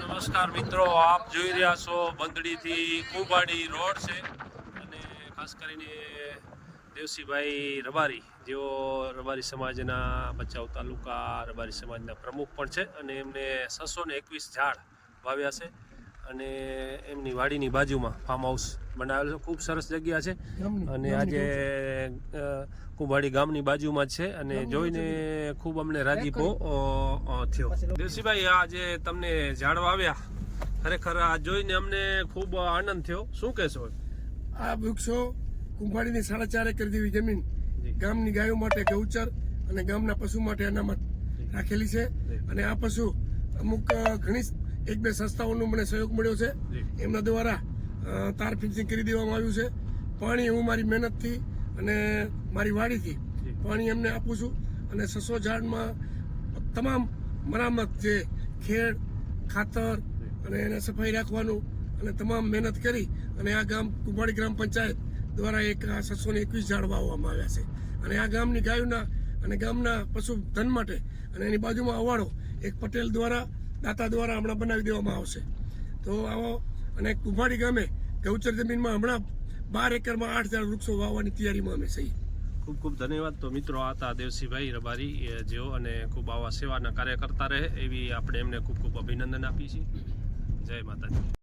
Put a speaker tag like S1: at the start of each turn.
S1: નમસ્કાર મિત્રો, આપ જોઈ રહ્યા છો બંદડીથી કુંભાડી રોડ છે અને ખાસ કરીને દેવસીભાઈ રબારી. જેઓ રબારી સમાજના ભચાઉ તાલુકા, રબારી સમાજના પ્રમુખ પણ છે અને એમને છસો ને એકવીસ ઝાડ વાવ્યા છે. અને એમની વાડીની બાજુમાં ફાર્મ હાઉસ બનાવેલું છે. ખૂબ સરસ જગ્યા છે. અને આજે કુંભાડી ગામની બાજુમાં છે અને જોઈને ખૂબ અમને રાજીપો થયો. દેવસીભાઈ આ જે તમને ઝાડવા આવ્યા ખરેખર આ જોઈને અમને ખૂબ આનંદ થયો. શું કહેશો?
S2: આ વૃક્ષો કુંભાડીની સાડા ચાર એકર જેવી જમીન ગામની ગાયો માટે ગૌચર અને ગામના પશુ માટે અનામત રાખેલી છે. અને આ પશુ અમુક ઘણી એક બે સંસ્થાઓનો મને સહયોગ મળ્યો છે. એમના દ્વારા તાર ફિક્સિંગ કરી દેવામાં આવ્યું છે. પાણી હું મારી મહેનતથી અને મારી વાડીથી પાણી એમને આપું છું અને સસો ઝાડમાં તમામ મરામત જે ખેડ ખાતર અને એને સફાઈ રાખવાનું અને તમામ મહેનત કરી અને આ ગામ કુંભાડી ગ્રામ પંચાયત દ્વારા એક આ સસોને એકવીસ ઝાડ વાવવામાં આવ્યા છે. અને આ ગામની ગાયોના અને ગામના પશુ ધન માટે અને એની બાજુમાં અવાડો એક પટેલ દ્વારા દાતા દ્વારા હમણાં બનાવી દેવામાં આવશે. તો આવો, અને કુંભાડી ગામે ગૌચર જમીનમાં હમણાં બાર એકરમાં આઠ હજાર વૃક્ષો વાવવાની તૈયારીમાં અમે છીએ.
S1: ખૂબ ખૂબ ધન્યવાદ. તો મિત્રો, આ હતા દેવસીભાઈ રબારી જેઓ અને ખૂબ આવા સેવાના કાર્ય કરતા રહે, એવી આપણે એમને ખૂબ ખૂબ અભિનંદન આપીએ છીએ. જય માતાજી.